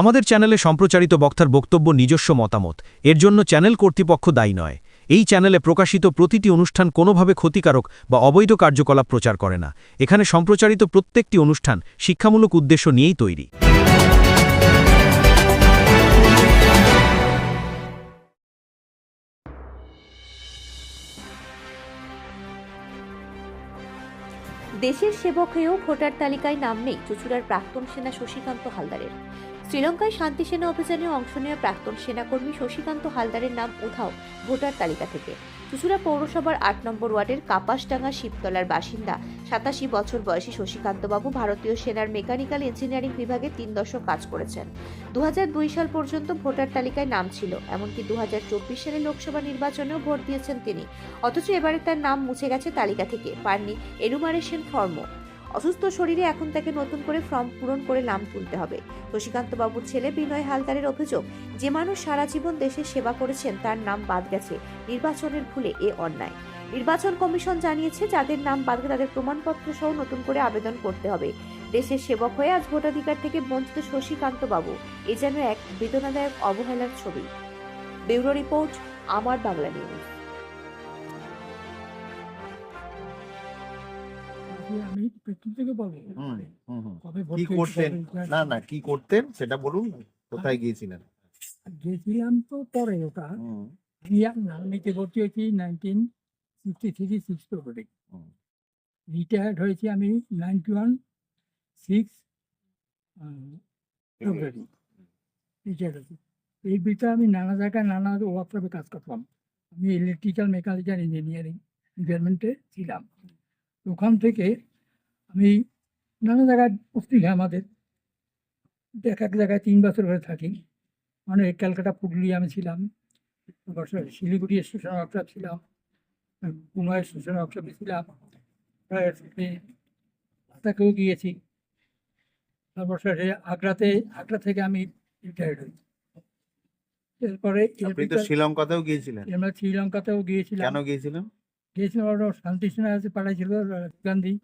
আমাদের চ্যানেলে সম্প্রচারিত বক্তার বক্তব্য নিজস্ব মতামত। এর জন্য চ্যানেল কর্তৃপক্ষ দায়ী নয়। এই চ্যানেলে প্রকাশিত প্রতিটি অনুষ্ঠান কোনোভাবে ক্ষতিকারক বা অবৈধ কার্যকলাপ প্রচার করে না। এখানে সম্প্রচারিত প্রত্যেকটি অনুষ্ঠান শিক্ষামূলক উদ্দেশ্য নিয়েই তৈরি। দেশের সেবক হয়েও ভোটার তালিকায় নাম নেই চুচুড়ার প্রাক্তন সেনা শশীকান্ত হালদারের। শ্রীলঙ্কায় শান্তি সেনা অভিযানে অংশ নেওয়া প্রাক্তন সেনাকর্মী শশীকান্ত হালদারের নাম উধাও ভোটার তালিকা থেকে। চুচুড়া পৌরসভার আট নম্বর ওয়ার্ডের কাপাসডাঙ্গা শিবতলার বাসিন্দা, সাতাশি বছর বয়সী শশীকান্তবাবু ভারতীয় সেনার মেকানিক্যাল ইঞ্জিনিয়ারিং বিভাগে তিন দশক কাজ করেছেন। দু হাজার দুই সাল পর্যন্ত ভোটার তালিকায় নাম ছিল, এমনকি দু সালে লোকসভা নির্বাচনেও ভোট দিয়েছেন তিনি। অথচ এবারে তার নাম মুছে গেছে তালিকা থেকে, পাননি এনুমারেশন ফর্মও। অসুস্থ শরীরে এখন তাকে নতুন করে ফর্ম পূরণ করে নাম তুলতে হবে। বাবুর ছেলে বিনয় হালদারের অভিযোগ, যে মানুষ সারা জীবন দেশের সেবা করেছেন তার নাম বাদ গেছে। নির্বাচনের ভুলে এ অন্যায়। নির্বাচন কমিশন জানিয়েছে, যাদের নাম বাদ গেছে তাদের প্রমাণপত্র সহ নতুন করে আবেদন করতে হবে। দেশের সেবক হয়ে আজ ভোটাধিকার থেকে বঞ্চিত শশীকান্ত বাবু এ যেন এক বেদনাদায়ক অবহেলার ছবি। ব্যুরো রিপোর্ট, আমার বাংলা নিউজ। যে আমি পেট্রোল থেকে বলব হুম, হুম, হুম। কবে কি পেয়েছি, করতেন? কবে- না না কি করতেন সেটা বলুন কোথায় গিয়েছিলেন? গেছিলাম তো পরে ওটা। হুম, ভর্তি হয়েছি nineteen sixty three six February হুম। রিটায়ার্ড হয়েছি আমি ninety one six February retired হয়েছি। এই ভিতরে আমি নানা জায়গায় নানা ওয়ার্কশপে কাজ করতাম। আমি ইলেকট্রিক্যাল মেকানিক্যাল ইঞ্জিনিয়ারিং ডিপার্টমেন্টে ছিলাম। ওখান থেকে আমি নানা জায়গায় হয় আমাদের। এক এক জায়গায় তিন বছর ধরে থাকি। মানে ক্যালকাটা পুরুলিয়া আমি ছিলাম। শিলিগুড়ি স্টেশন ওয়ার্কশপ ছিলাম। পুনয় স্টেশন ওয়ার্কশপে ছিলাম। প্রায় লাদাখেও গিয়েছি। তারপর সে আগ্রাতে আগ্রা থেকে আমি রিটায়ার্ড হই। এরপরে শ্রীলঙ্কাতেও গিয়েছিলেন। আমরা শ্রীলঙ্কাতেও গিয়েছিলাম। কেন গিয়েছিলেন? গিয়েছিলাম ওরা শান্তি সেনা আছে পাঠাইছিল রাজীব গান্ধী।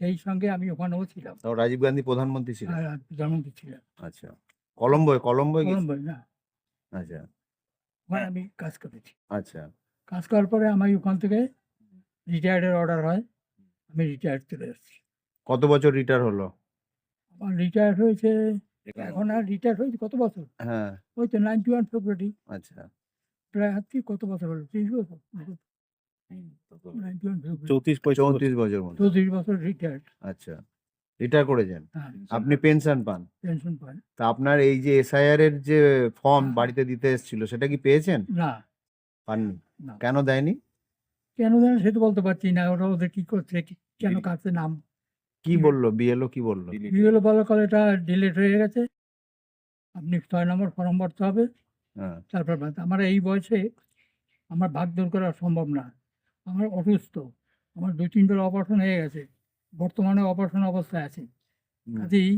সেই সঙ্গে আমি ওখানেও ছিলাম। তো রাজীব গান্ধী প্রধানমন্ত্রী ছিলেন? আর প্রধানমন্ত্রী ছিলাম আচ্ছা। কলম্বোয় কলম্বোয় গিয়েছিলেন? কলম্বোয় না। আচ্ছা। ওখানে আমি কাজ করেছি। আচ্ছা। কাজ করার পরে আমি ওখান থেকে রিটায়ার্ডের অর্ডার হয়। আমি রিটায়ার্ড চলে আসছি কত বছর রিটায়ার হলো? আমার রিটায়ার হয়েছে এখন আর রিটায়ার হয়েছে কত বছর? হ্যাঁ। ওই তো নাইনটি ওয়ান ফেব্রুয়ারি আচ্ছা। প্রায় আর কি কত বছর হলো? ত্রিশ বছর। নাইনটি ওয়ান চৌত্রিশ চৌত্রিশ বছর মতো। চৌত্রিশ বছর রিটায়ার্ড আচ্ছা রিটায়ার করেছেন হ্যাঁ আপনি পেনশন পান। পেনশন পাই। তা আপনার এই যে এসআইআর এর যে ফর্ম বাড়িতে দিতে এসেছিল সেটা কি পেয়েছেন? না। পাননি না। কেন দেয়নি? কেন যেন সেটা বলতে পারছি না ওরা ওদের কি করছে কেন কাছে নাম? কি বলল? বিএলও কি বলল? বিএলও বলার কল এটা ডিলেট হয়ে গেছে। আপনি ছয় নম্বর ফর্ম ভরতে হবে। হ্যাঁ। তারপর। আমার এই বয়সে আমার ভাগ দূর করা সম্ভব না। আমার অসুস্থ। আমার দুই তিনবার অপারেশন হয়ে গেছে। বর্তমানে অপারেশন অবস্থায় আছি। কাজেই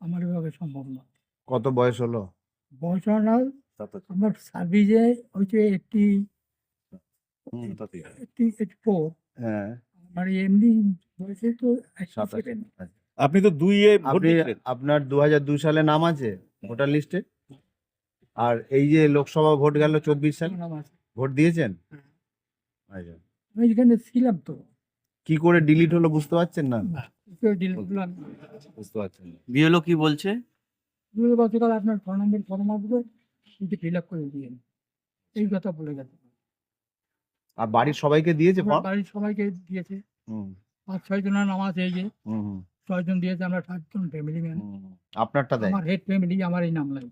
আমার এভাবে সম্ভব না কত বয়স হলো? বয়স না আমার সার্ভিসে হচ্ছে একটি হ্যাঁ। আপনি তো ভোট আপনি আপনার দু হাজার দুই সালে নাম আছে ভোটার লিস্টে আর এই যে লোকসভা ভোট গেল চব্বিশ সাল? ভোট দিয়েছেন? হ্যাঁ। আচ্ছা। আমি এখানে ছিলাম তো। কি করে ডিলিট হলো বুঝতে পারছেন না? করলাম বুঝতে পারছেন। বিএলও কি বলছে? বছরকাল আপনার ফোন নম্বর ফর্ম আসবে কিন্তু ফিল আপ করে দিয়ে এই কথা বলে গেছে। আর বাড়ির সবাইকে দিয়েছে বাড়ির সবাইকে দিয়েছে। পাঁচ ছয় জনের নাম এই যে হুম, হুম, ছয়জন দিয়েছে আমরা সাতজন ফ্যামিলি ম্যান। আপনারটা দেয়? আমার হেড ফ্যামিলি আমার এই নাম লাগে।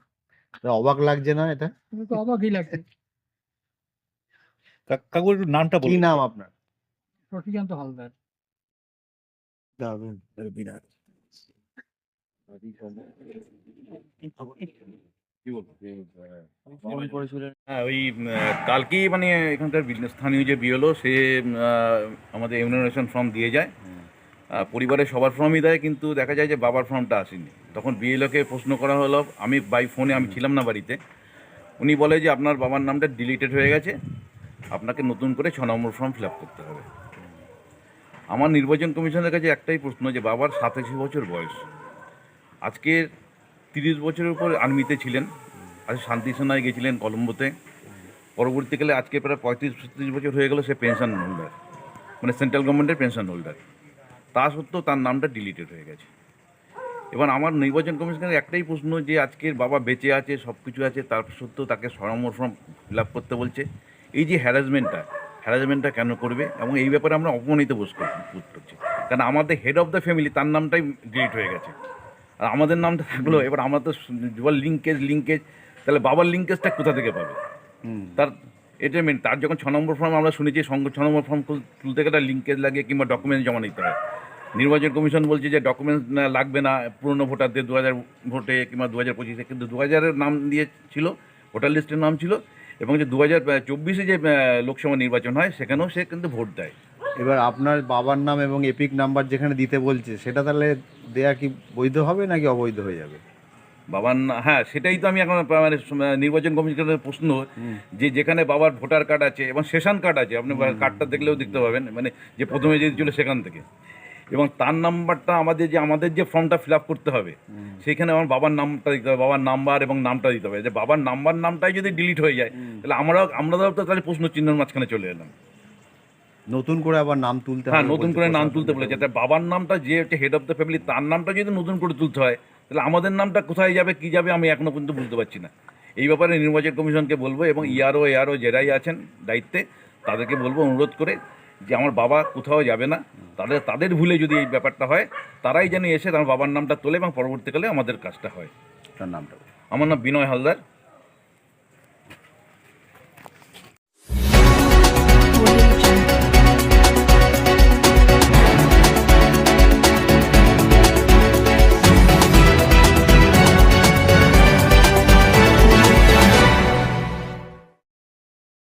অবাক লাগছে না এটা? তো অবাকই লাগছে। কাকু একটু নামটা কি নাম আপনার? শশীকান্ত হালদার। হ্যাঁ ওই কালকেই মানে এখানকার স্থানীয় যে বিএলও সে আমাদের ইমিউনাইজেশন ফর্ম দিয়ে যায়। পরিবারের সবার ফর্মই দেয় কিন্তু দেখা যায় যে বাবার ফর্মটা আসেনি। তখন বিএলওকে প্রশ্ন করা হলো আমি বাই ফোনে আমি ছিলাম না বাড়িতে। উনি বলে যে আপনার বাবার নামটা ডিলিটেড হয়ে গেছে। আপনাকে নতুন করে ছ নম্বর ফর্ম ফিল করতে হবে। আমার নির্বাচন কমিশনের কাছে একটাই প্রশ্ন যে, বাবার সাতাশি বছর বয়স। আজকের তিরিশ বছরের উপর আর্মিতে ছিলেন। আজ শান্তি সেনায় গেছিলেন কলম্বোতে। পরবর্তীকালে আজকে প্রায় পঁয়ত্রিশ, ছত্রিশ বছর হয়ে গেল সে পেনশন হোল্ডার মানে সেন্ট্রাল গভর্নমেন্টের পেনশন হোল্ডার তা সত্ত্বেও তার নামটা ডিলিটেড হয়ে গেছে। এবার আমার নির্বাচন কমিশনের একটাই প্রশ্ন যে, আজকের বাবা বেঁচে আছে সব কিছু আছে, তার সত্ত্বেও তাকে সরামর ফর্ম ফিল করতে বলছে। এই যে হ্যারাসমেন্টটা হ্যারাসমেন্টটা কেন করবে এবং এই ব্যাপারে আমরা অপমানিত বোধ কর- বোধ করছি। কারণ আমাদের হেড অফ দ্য ফ্যামিলি তার নামটাই ডিলিট হয়ে গেছে। আর আমাদের নামটা থাকল এবার আমরা তো লিঙ্কেজ লিঙ্কেজ তাহলে বাবার লিঙ্কেজটা কোথা থেকে পাবে? তার এটা মেন তার যখন ছ নম্বর ফর্ম আমরা শুনেছি সঙ্গ ছ নম্বর ফর্ম তুলতে গেলে লিঙ্কেজ লাগে কিংবা ডকুমেন্টস জমা নিতে হয়। নির্বাচন কমিশন বলছে যে ডকুমেন্টস লাগবে না পুরনো ভোটারদের দু হাজার ভোটে কিংবা দু হাজার পঁচিশে কিন্তু দু হাজারের নাম দিয়ে ছিল ভোটার লিস্টের নাম ছিল এবং যে দু হাজার চব্বিশে যে লোকসভা নির্বাচন হয় সেখানেও সে কিন্তু ভোট দেয়। এবার আপনার বাবার নাম এবং এপিক নাম্বার যেখানে দিতে বলছে সেটা তাহলে দেয়া কি বৈধ হবে নাকি অবৈধ হয়ে যাবে? বাবার হ্যাঁ সেটাই তো আমি এখন মানে নির্বাচন কমিশনের প্রশ্ন। যে যেখানে বাবার ভোটার কার্ড আছে এবং সেশন কার্ড আছে আপনি কার্ডটা দেখলেও দেখতে পাবেন মানে যে প্রথমে যে ছিল সেখান থেকে। এবং তার নাম্বারটা আমাদের যে আমাদের যে ফর্মটা ফিল আপ করতে হবে সেখানে আমার বাবার নামটা দিতে হবে বাবার নাম্বার এবং নামটা দিতে হবে। যে বাবার নাম্বার নামটাই যদি ডিলিট হয়ে যায় তাহলে আমরাও আমরাও তো তাহলে প্রশ্ন চিহ্নের মাঝখানে চলে এলাম। নতুন করে আবার নাম তুলতে হ্যাঁ নতুন করে নাম তুলতে বলেছে। যাতে বাবার নামটা যে হচ্ছে হেড অফ দ্য ফ্যামিলি তার নামটা যদি নতুন করে তুলতে হয় তাহলে আমাদের নামটা কোথায় যাবে কি যাবে আমি এখনও পর্যন্ত বুঝতে পারছি না। এই ব্যাপারে নির্বাচন কমিশনকে বলব এবং ইআরও এআরও যারাই আছেন দায়িত্বে তাদেরকে বলব অনুরোধ করে যে আমার বাবা কোথাও যাবে না তাদের তাদের ভুলে যদি এই ব্যাপারটা হয় তারাই যেন এসে তার বাবার নামটা তোলে এবং পরবর্তীকালে আমাদের কাজটা হয়। তার নামটা আমার নাম বিনয় হালদার।